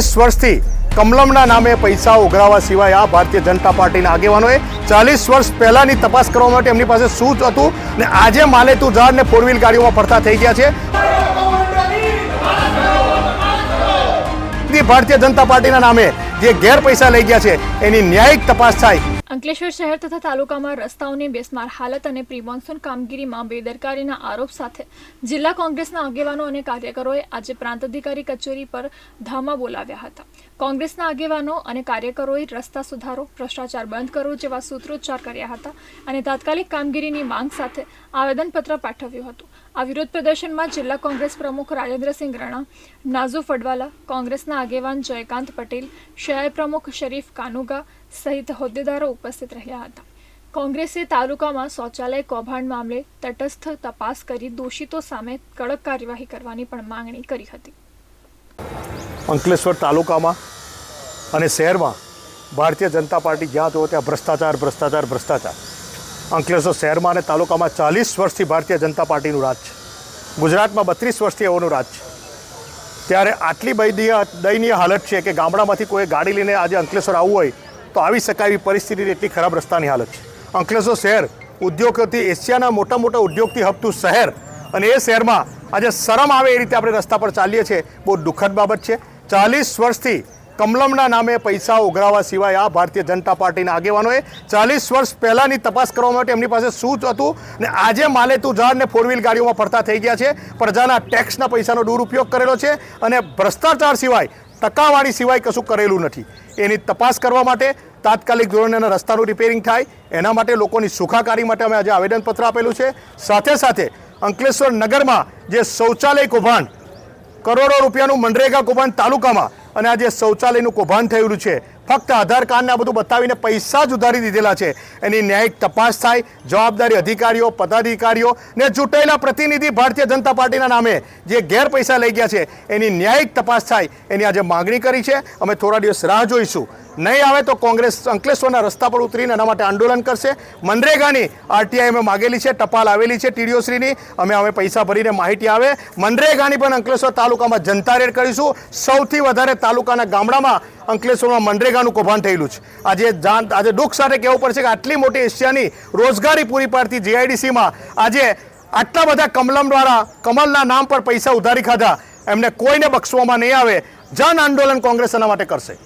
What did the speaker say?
ચાલીસ વર્ષથી કમલમના નામે પૈસા ઉઘરાવા સિવાય આ ભારતીય જનતા પાર્ટીના આગેવાનોએ ચાલીસ વર્ષ પહેલાની તપાસ કરવા માટે એમની પાસે શું હતું ને આજે માલે તું ઝાડ ને ફોર વ્હીલ ગાડીઓમાં ફરતા થઈ ગયા છે. ભારતીય જનતા પાર્ટીના નામે જે ગેર પૈસા લઈ ગયા છે, એની ન્યાયિક તપાસ થાય. અંકલેશ્વર શહેર તથા તાલુકામાં રસ્તાઓની બેસમાર હાલત અને પ્રી કામગીરીમાં બેદરકારીના આરોપ સાથે જિલ્લા કોંગ્રેસના આગેવાનો અને કાર્યકરોએ આજે પ્રાંત અધિકારી કચેરી પર ધામા બોલાવ્યા હતા. કોંગ્રેસના આગેવાનો અને કાર્યકરોએ રસ્તા સુધારો, ભ્રષ્ટાચાર બંધ કરો જેવા સૂત્રોચ્ચાર કર્યા હતા અને તાત્કાલિક કામગીરીની માંગ સાથે આવેદનપત્ર પાઠવ્યું હતું. આ વિરોધ પ્રદર્શનમાં જિલ્લા કોંગ્રેસ પ્રમુખ રાજેન્દ્રસિંહ રણા નાઝુ ફડવાલા કોંગ્રેસના આગેવાન જયકાંત પટેલ, શહેર પ્રમુખ શરીફ કાનુગા સહિત હોદ્દેદારો ઉપસ્થિત રહ્યા હતા. કોંગ્રેસે તાલુકામાં શૌચાલય કૌભાંડ મામલે તટસ્થ તપાસ કરી દોષિતો સામે કડક કાર્યવાહી કરવાની પણ માંગણી કરી હતી. અંકલેશ્વર તાલુકામાં અને શહેરમાં ભારતીય જનતા પાર્ટી જ્યાં જુઓ ત્યાં ભ્રષ્ટાચાર ભ્રષ્ટાચાર ભ્રષ્ટાચાર. અંકલેશ્વર શહેરમાં અને તાલુકામાં ચાલીસ વર્ષથી ભારતીય જનતા પાર્ટીનું રાજ છે. ગુજરાતમાં બત્રીસ વર્ષથી એઓનું રાજ છે. ત્યારે આટલી બૈદીય, દયનીય હાલત છે કે ગામડામાંથી કોઈ ગાડી લઈને આજે અંકલેશ્વર આવવું હોય તો આવી શકાય એવી પરિસ્થિતિ એટલી ખરાબ રસ્તાની હાલત છે. અંકલેશ્વર શહેર ઉદ્યોગોથી એશિયાના મોટા મોટા ઉદ્યોગથી હપતું શહેર અને એ શહેરમાં આજે શરમ આવે એ રીતે આપણે રસ્તા પર ચાલીએ છીએ. બહુ દુઃખદ બાબત છે. ચાલીસ વર્ષથી કમલમના નામે પૈસા ઉઘરાવા સિવાય આ ભારતીય જનતા પાર્ટીના આગેવાનોએ ચાલીસ વર્ષ પહેલાંની તપાસ કરવા માટે એમની પાસે શું હતું ને આજે માલે તું ઝાડને ફોર વ્હીલ ગાડીઓમાં ફરતા થઈ ગયા છે. પ્રજાના ટેક્સના પૈસાનો દુરુપયોગ કરેલો છે અને ભ્રષ્ટાચાર સિવાય ટકાવારી સિવાય કશું કરેલું નથી. એની તપાસ કરવા માટે તાત્કાલિક ધોરણે એના રસ્તાનું રિપેરિંગ થાય. એના માટે લોકોની સુખાકારી માટે અમે આજે આવેદનપત્ર આપેલું છે. સાથે સાથે અંકલેશ્વર નગરમાં જે શૌચાલય કૌભાંડ, કરોડો રૂપિયાનું મનરેગા કૌભાંડ તાલુકામાં અને આ જે શૌચાલયનું કૌભાંડ થયેલું છે ફક્ત આધાર કાર્ડને આ બધું બતાવીને પૈસા જ ઉધારી દીધેલા છે. એની ન્યાયિક તપાસ થાય, જવાબદારી અધિકારીઓ, પદાધિકારીઓ ને ચૂંટાયેલા પ્રતિનિધિ ભારતીય જનતા પાર્ટીના નામે જે ગેર પૈસા લઈ ગયા છે, એની ન્યાયિક તપાસ થાય. એની આજે માગણી કરી છે. અમે થોડા દિવસ રાહ જોઈશું. નહીં આવે તો કોંગ્રેસ અંકલેશ્વરના રસ્તા પર ઉતરીને એના માટે આંદોલન કરશે. મનરેગાની આરટીઆઈ અમે માગેલી છે, ટપાલ આવેલી છે ટીડીઓશ્રીની. અમે અમે પૈસા ભરીને માહિતી આવે. મનરેગાની પણ અંકલેશ્વર તાલુકામાં જનતા રેડ કરીશું. સૌથી વધારે તાલુકાના ગામડામાં અંકલેશ્વરમાં મનરેગાનું કૌભાંડ થયેલું છે. આજે જાણ, આજે દુઃખ સાથે કહેવું પડશે કે આટલી મોટી એશિયાની રોજગારી પૂરી પાડતી જીઆઈડીસીમાં આજે આટલા બધા કમલમ દ્વારા કમલના નામ પર પૈસા ઉધારી ખાધા. એમને કોઈને બક્ષવામાં નહીં આવે. જન આંદોલન કોંગ્રેસ એના માટે કરશે.